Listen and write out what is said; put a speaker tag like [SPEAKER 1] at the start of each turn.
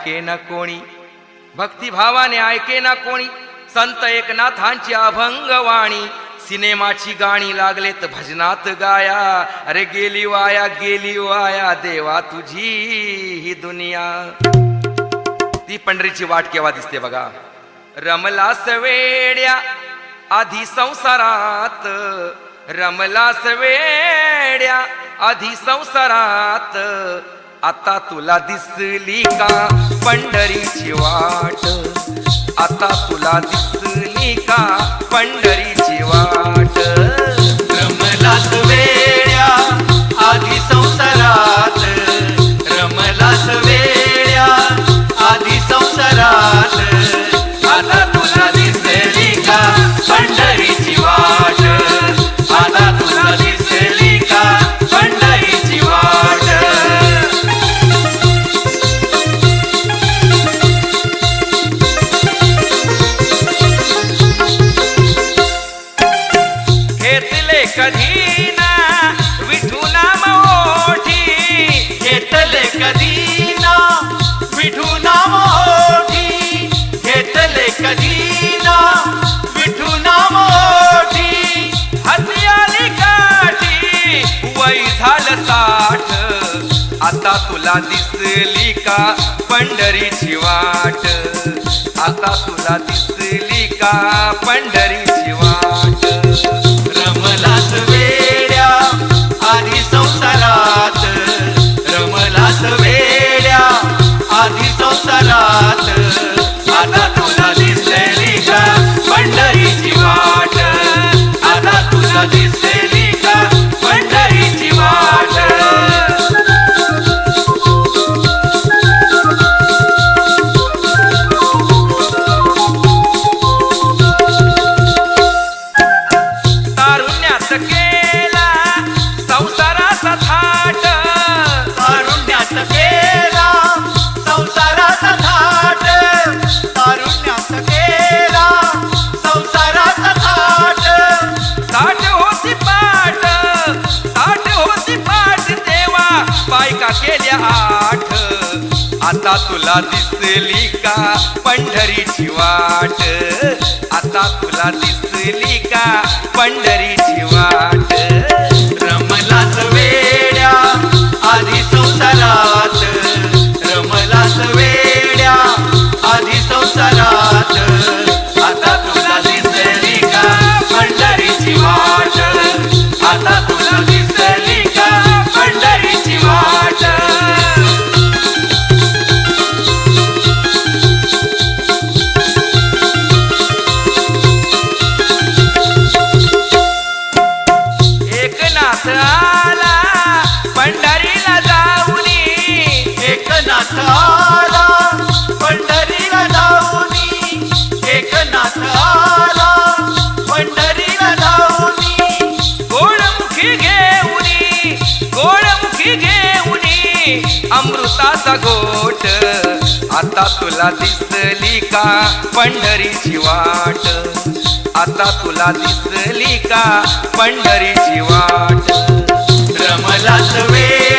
[SPEAKER 1] ऐके ना कोणी. भक्तिभावाने ऐके ना कोणी. संत एकनाथांची अभंगवाणी सिनेमाची गाणी लागलेत भजनात गाया. अरे गेली वाया गेली वाया. देवा तुझी ही दुनिया. ती पंढरीची वाट केव्हा दिसते बघा. रमलास वेड्या आधी संसारात. रमलास वेड्या आधी संसारात. आता तुला दिसली का पंढरीची वाट? आता तुला दिसली का पंढरी कधी ना विठू नाम
[SPEAKER 2] घेतले कधी ना विठू नाम घेतले कधी ना विठू नाम
[SPEAKER 1] हतियाली काठी वय झालं साठ. आता तुला दिसली का पंढरीची वाट? आता तुला दिसली का पंढरी केल्या आठ. आता तुला दिसली का पंढरीची वाट? आता तुला दिसली का पंढरीची वाट? नाथ आला पंढरीला जाऊनी
[SPEAKER 2] एकनाथ आला पंढरीला एक एकनाथ आला पंढरीला जाऊन
[SPEAKER 1] गोळमुखी घेऊन गोळमुखी घेऊनी अमृताचा गोट आता तुला दिसली का पंढरीची वाट? आता तुला दिसली का पंढरीची वाट?
[SPEAKER 2] रमलास वेड्या